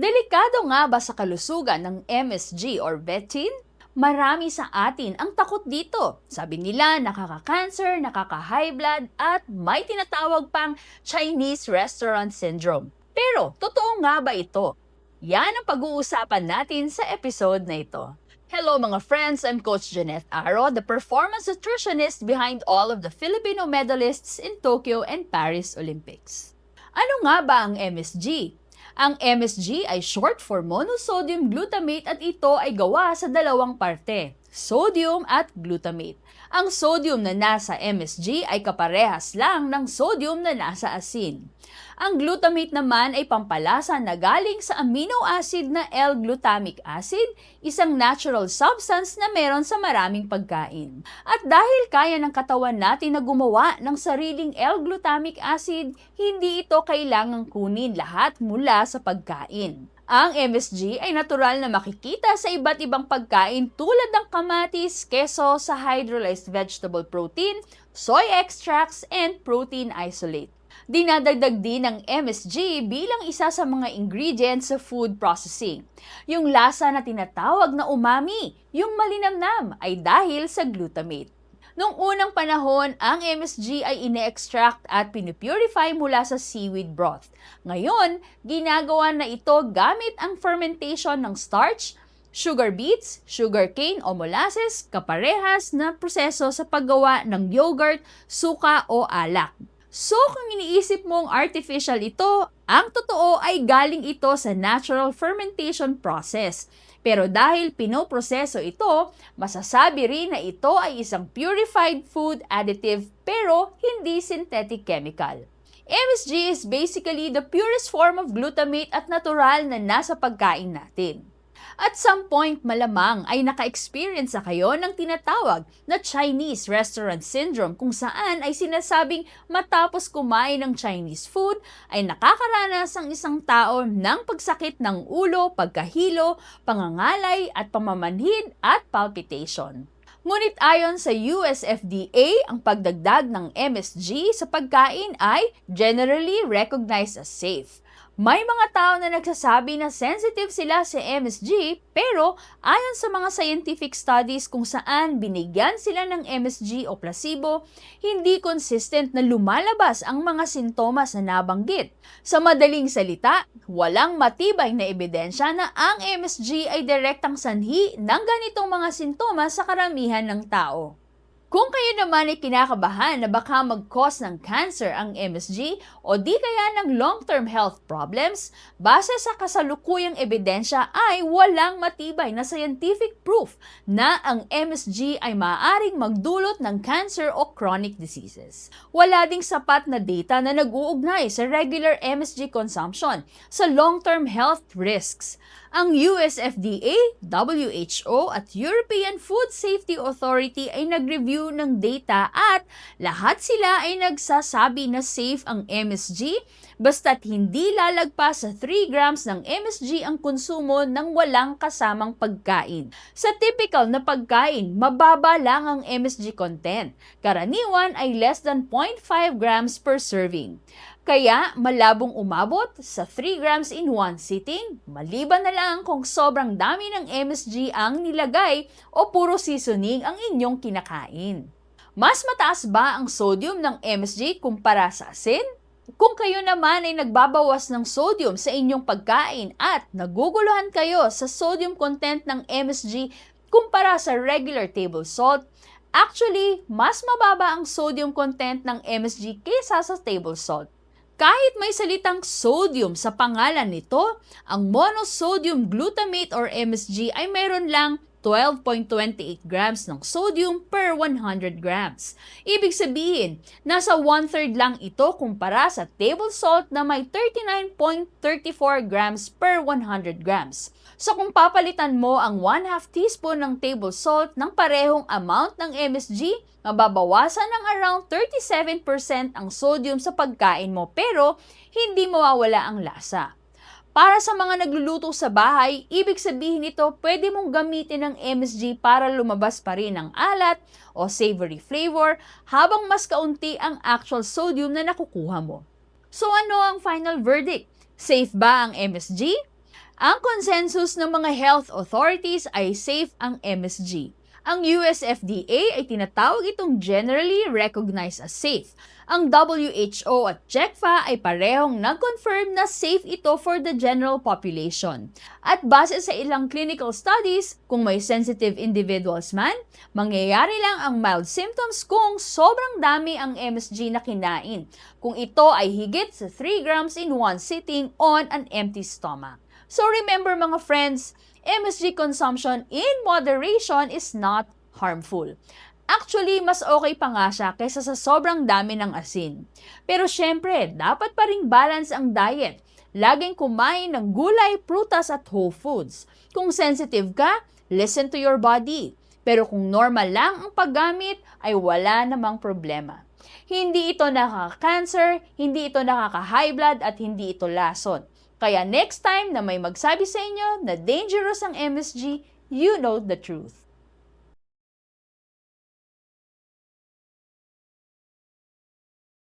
Delikado nga ba sa kalusugan ng MSG or betin? Marami sa atin ang takot dito. Sabi nila nakaka-cancer, nakaka-high blood at may tinatawag pang Chinese restaurant syndrome. Pero totoo nga ba ito? Yan ang pag-uusapan natin sa episode na ito. Hello mga friends, I'm Coach Jeanette Aro, the performance nutritionist behind all of the Filipino medalists in Tokyo and Paris Olympics. Ano nga ba ang MSG? Ang MSG ay short for monosodium glutamate at ito ay gawa sa dalawang parte, sodium at glutamate. Ang sodium na nasa MSG ay kaparehas lang ng sodium na nasa asin. Ang glutamate naman ay pampalasa na galing sa amino acid na L-glutamic acid, isang natural substance na meron sa maraming pagkain. At dahil kaya ng katawan natin na gumawa ng sariling L-glutamic acid, hindi ito kailangang kunin lahat mula sa pagkain. Ang MSG ay natural na makikita sa iba't ibang pagkain tulad ng kamatis, keso sa hydrolyzed vegetable protein, soy extracts, and protein isolate. Dinadagdag din ng MSG bilang isa sa mga ingredients sa food processing. Yung lasa na tinatawag na umami, yung malinamnam, ay dahil sa glutamate. Noong unang panahon, ang MSG ay ine-extract at pinupurify mula sa seaweed broth. Ngayon, ginagawa na ito gamit ang fermentation ng starch, sugar beets, sugar cane o molasses, kaparehas na proseso sa paggawa ng yogurt, suka o alak. So kung iniisip mong artificial ito, ang totoo ay galing ito sa natural fermentation process. Pero dahil pinoproseso ito, masasabi rin na ito ay isang purified food additive pero hindi synthetic chemical. MSG is basically the purest form of glutamate at natural na nasa pagkain natin. At some point malamang ay naka-experience na kayo ng tinatawag na Chinese restaurant syndrome kung saan ay sinasabing matapos kumain ng Chinese food ay nakakaranas ang isang tao ng pagsakit ng ulo, pagkahilo, pangangalay at pamamanhid at palpitation. Ngunit ayon sa US FDA, ang pagdagdag ng MSG sa pagkain ay generally recognized as safe. May mga tao na nagsasabi na sensitive sila sa MSG pero ayon sa mga scientific studies kung saan binigyan sila ng MSG o placebo, hindi consistent na lumalabas ang mga sintomas na nabanggit. Sa madaling salita, walang matibay na ebidensya na ang MSG ay direktang sanhi ng ganitong mga sintomas sa karamihan ng tao. Kung kayo naman ay kinakabahan na baka mag-cause ng cancer ang MSG o di kaya ng long-term health problems, base sa kasalukuyang ebidensya ay walang matibay na scientific proof na ang MSG ay maaaring magdulot ng cancer o chronic diseases. Wala ding sapat na data na nag-uugnay sa regular MSG consumption sa long-term health risks. Ang US FDA, WHO at European Food Safety Authority ay nag-review ng data at lahat sila ay nagsasabi na safe ang MSG basta't hindi lalagpas sa 3 grams ng MSG ang konsumo ng walang kasamang pagkain. Sa typical na pagkain, mababa lang ang MSG content. Karaniwan ay less than 0.5 grams per serving. Kaya malabong umabot sa 3 grams in one sitting, maliban na lang kung sobrang dami ng MSG ang nilagay o puro seasoning ang inyong kinakain. Mas mataas ba ang sodium ng MSG kumpara sa asin? Kung kayo naman ay nagbabawas ng sodium sa inyong pagkain at naguguluhan kayo sa sodium content ng MSG kumpara sa regular table salt, actually, mas mababa ang sodium content ng MSG kaysa sa table salt. Kahit may salitang sodium sa pangalan nito, ang monosodium glutamate or MSG ay mayroon lang 12.28 grams ng sodium per 100 grams. Ibig sabihin, nasa one-third lang ito kumpara sa table salt na may 39.34 grams per 100 grams. So kung papalitan mo ang 1 half teaspoon ng table salt ng parehong amount ng MSG, mababawasan ng around 37% ang sodium sa pagkain mo pero hindi mawawala ang lasa. Para sa mga nagluluto sa bahay, ibig sabihin nito pwede mong gamitin ang MSG para lumabas pa rin ang alat o savory flavor habang mas kaunti ang actual sodium na nakukuha mo. So ano ang final verdict? Safe ba ang MSG? Ang consensus ng mga health authorities ay safe ang MSG. Ang US FDA ay tinatawag itong generally recognized as safe. Ang WHO at JECFA ay parehong nag-confirm na safe ito for the general population. At base sa ilang clinical studies, kung may sensitive individuals man, mangyayari lang ang mild symptoms kung sobrang dami ang MSG na kinain, kung ito ay higit sa 3 grams in one sitting on an empty stomach. So remember mga friends, MSG consumption in moderation is not harmful. Actually, mas okay pa nga siya kaysa sa sobrang dami ng asin. Pero syempre, dapat pa ring balance ang diet. Laging kumain ng gulay, prutas at whole foods. Kung sensitive ka, listen to your body. Pero kung normal lang ang paggamit, ay wala namang problema. Hindi ito nakaka-cancer, hindi ito nakaka-high blood at hindi ito lason. Kaya next time na may magsabi sa inyo na dangerous ang MSG, you know the truth.